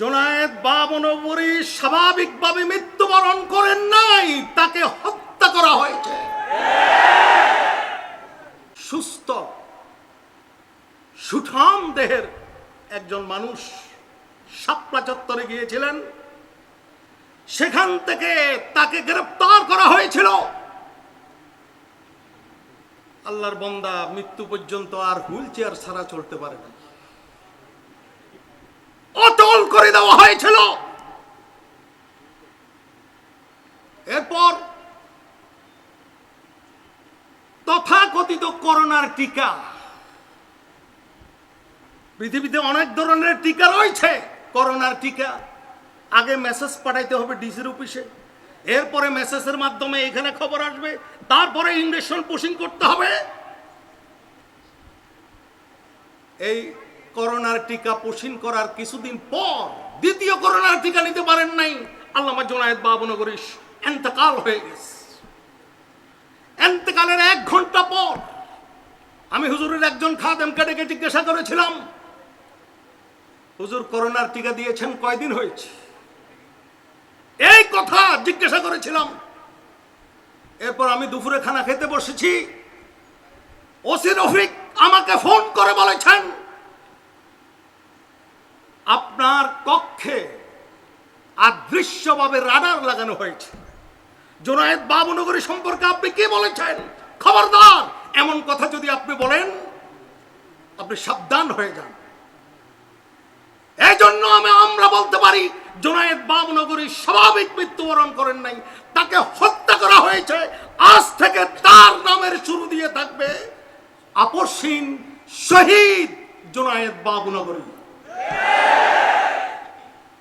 জোনায়েদ বাবনবরী স্বাভাবিকভাবে মৃত্যুবরণ করেন নাই, তাকে হত্যা করা হয়েছে। সুস্থ, সুঠাম দেহের একজন মানুষ শাপলা চত্বরে গিয়েছিলেন। সেখান থেকে তাকে গ্রেপ্তার করা হয়েছিল। আল্লাহর বন্দা মৃত্যু পর্যন্ত আর হুইল চেয়ার ছাড়া চলতে পারে না। অটল করে দেওয়া হয়েছিল। এরপর তথাকথিত করোনার টিকা। পৃথিবীতে অনেক ধরনের টিকা রয়েছে, করোনার টিকা। আগে মেসেজ পাঠাইতে হবে ডিসির অফিসে এরপরে মেসেজের মাধ্যমে এখানে খবর আসবে। তারপরে ইঞ্জেকশন পুশিং করতে হবে। এই করোনার টিকা পুশিং করার কিছুদিন পর দ্বিতীয় করোনার টিকা নিতে পারেন নাই। আল্লামা জোনায়েদ বাবনগরীশ এন্তেকাল হয়ে গেছে। এন্তেকালের এক ঘণ্টা পর আমি হুজুরের একজন খাদেমকে ডেকে জিজ্ঞাসা করেছিলাম, হুজুর, করোনার টিকা দিয়েছেন কয়দিন হয়েছে? এই কথা জিজ্ঞাসা করেছিলাম। এরপর আমি দুপুরে খানা খেতে বসেছি। ওসি রফিক আমাকে ফোন করে বলেছেন কক্ষে অদৃশ্যভাবে রাডার লাগানো হয়েছে। জোনায়েদ বাবুনগরী সম্পর্কে আপনি কি বলেছেন? খবরদার, এমন কথা যদি আপনি বলেন, আপনি সাবধান হয়ে যান। এই জন্য আমি আমরা বলতে পারি, জোনায়েদ বাবনগরী স্বাভাবিক মৃত্যুবরণ করেন নাই। তাকে হত্যা করা হয়েছে। আজ থেকে তার নামের শুরু দিয়ে থাকবে আপসীন শহীদ জোনায়েদ বাবনগরী।